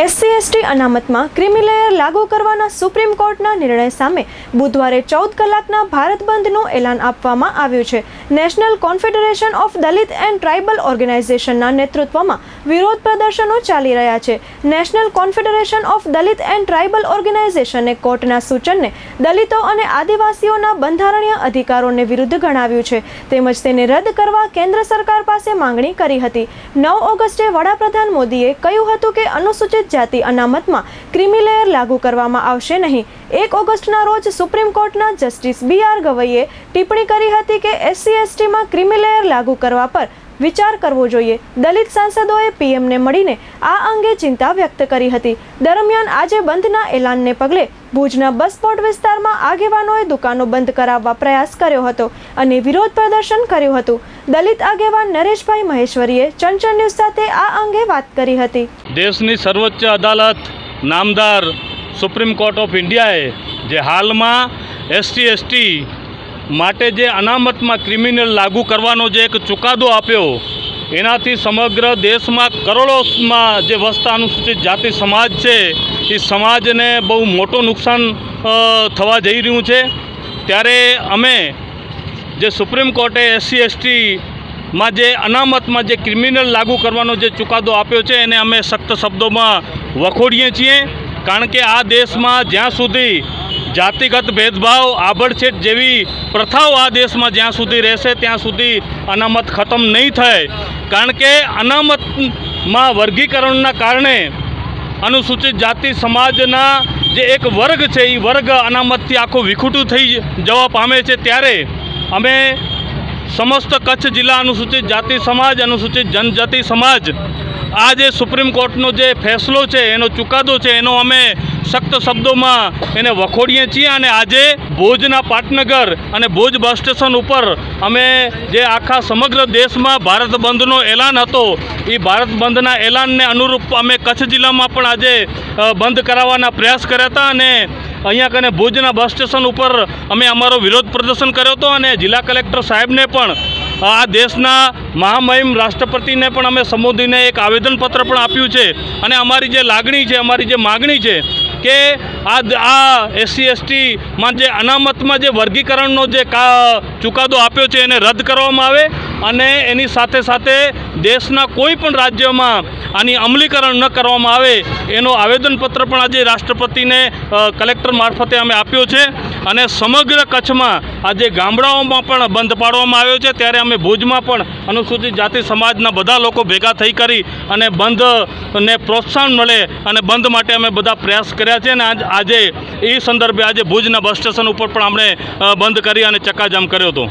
SC ST અનામતમાં creamy layer લાગુ કરવાના supreme કોર્ટના નિર્ણય સામે બુધવારે ચૌદ કલાકના ભારત બંધનું એલાન આપવામાં આવ્યું છે. National confederation of Dalit and tribal ઓર્ગેનાઇઝેશનના નેતૃત્વમાં વિરોધ પ્રદર્શનો ચાલી રહ્યા છે. National confederation of Dalit and tribal ઓર્ગેનાઇઝેશને કોર્ટના સૂચનને દલિતો અને આદિવાસીઓના બંધારણીય અધિકારોને વિરુદ્ધ ગણાવ્યું છે. તેમજ તેને રદ કરવા કેન્દ્ર સરકાર પાસે માંગણી કરી હતી. નવ ઓગસ્ટે વડાપ્રધાન મોદીએ કહ્યું હતું કે અનુસૂચિત જાતિ અનામતમાં ક્રિમિલેયર લાગુ કરવામાં આવશે નહીં. એક ઓગસ્ટના રોજ સુપ્રીમ કોર્ટના જસ્ટિસ બી આર ગવઈએ ટિપ્પણી કરી હતી કે એસસી એસટીમાં ક્રિમિલેયર લાગુ કરવા પર વિચાર કરવો જોઈએ. દલિત સાંસદોએ પીએમને મળીને આ અંગે ચિંતા વ્યક્ત કરી હતી. દરમિયાન આજે બંધના એલાનને પગલે ભુજના બસપોર્ટ વિસ્તારમાં આગેવાનોએ દુકાનો બંધ કરાવવા પ્રયાસ કર્યો હતો અને વિરોધ પ્રદર્શન કર્યું હતું. દલિત આગેવાન નરેશભાઈ મહેશ્વરીએ ચંચળ ન્યૂઝ સાથે આ અંગે વાત કરી હતી. દેશની સર્વોચ્ચ અદાલત નામદાર સુપ્રીમ કોર્ટ ઓફ ઇન્ડિયાએ જે હાલમાં એસટી એસટી માટે જે અનામતમાં ક્રિમિનલ લાગુ કરવાનો જે એક ચુકાદો આપ્યો, એનાથી સમગ્ર દેશમાં કરોડોમાં જે વસતા અનુસૂચિત જાતિ સમાજ છે, એ સમાજને બહુ મોટું નુકસાન થવા જઈ રહ્યું છે. ત્યારે અમે જે સુપ્રીમ કોર્ટે એસસી એસટીમાં જે અનામતમાં જે ક્રિમિનલ લાગુ કરવાનો જે ચુકાદો આપ્યો છે, એને અમે સખ્ત શબ્દોમાં વખોડીએ છીએ. કારણ કે આ દેશમાં જ્યાં સુધી જાતિગત ભેદભાવ આભડછેટ જેવી પ્રથાઓ આ દેશમાં જ્યાં સુધી રહેશે, ત્યાં સુધી અનામત ખતમ નહીં થાય. કારણ કે અનામતમાં વર્ગીકરણના કારણે અનુસૂચિત જાતિ સમાજના જે એક વર્ગ છે, એ વર્ગ અનામતથી આખું વિખૂટું થઈ જવા પામે છે. ત્યારે અમે સમસ્ત કચ્છ જિલ્લા અનુસૂચિત જાતિ સમાજ, અનુસૂચિત જનજાતિ સમાજ આ જે સુપ્રીમ કોર્ટનો જે ફેસલો છે, એનો ચુકાદો છે, એનો અમે સખ્ત શબ્દોમાં એને વખોડીએ છીએ અને આજે ભુજના પાટનગર અને ભુજ બસ સ્ટેશન ઉપર અમે જે આખા સમગ્ર દેશમાં ભારત બંધનો એલાન હતો, એ ભારત બંધના એલાનને અનુરૂપ અમે કચ્છ જિલ્લામાં પણ આજે બંધ કરાવવાના પ્રયાસ કર્યા હતા અને અહીંયા કને ભુજના બસ સ્ટેશન ઉપર અમે અમારો વિરોધ પ્રદર્શન કર્યો હતો અને જિલ્લા કલેક્ટર સાહેબને પણ, આ દેશના મહામહિમ રાષ્ટ્રપતિને પણ અમે સંબોધીને એક આવેદનપત્ર પણ આપ્યું છે. અને અમારી જે લાગણી છે, અમારી જે માગણી છે કે આ આ એસસી એસટીમાં જે અનામતમાં જે વર્ગીકરણનો જે ચુકાદો આપ્યો છે એને રદ કરવામાં આવે અને એની સાથે સાથે દેશના કોઈ પણ રાજ્યમાં આની અમલીકરણ ન કરવામાં આવે એનો આવેદનપત્ર પણ આજે રાષ્ટ્રપતિને કલેક્ટર મારફતે અમે આપ્યો છે. અને સમગ્ર કચ્છમાં આજે ગામડાઓમાં પણ બંધ પાડવામાં આવ્યો છે. ત્યારે અમે ભુજમાં પણ અનુસૂચિત જાતિ સમાજના બધા લોકો ભેગા થઈ કરી અને બંધને પ્રોત્સાહન મળે અને બંધ માટે અમે બધા પ્રયાસ કર્યા છે આજ આજે એ સંદર્ભે આજે ભુજના બસ સ્ટેશન ઉપર પણ આપણે બંધ કરી અને ચક્કાજામ કર્યો હતો.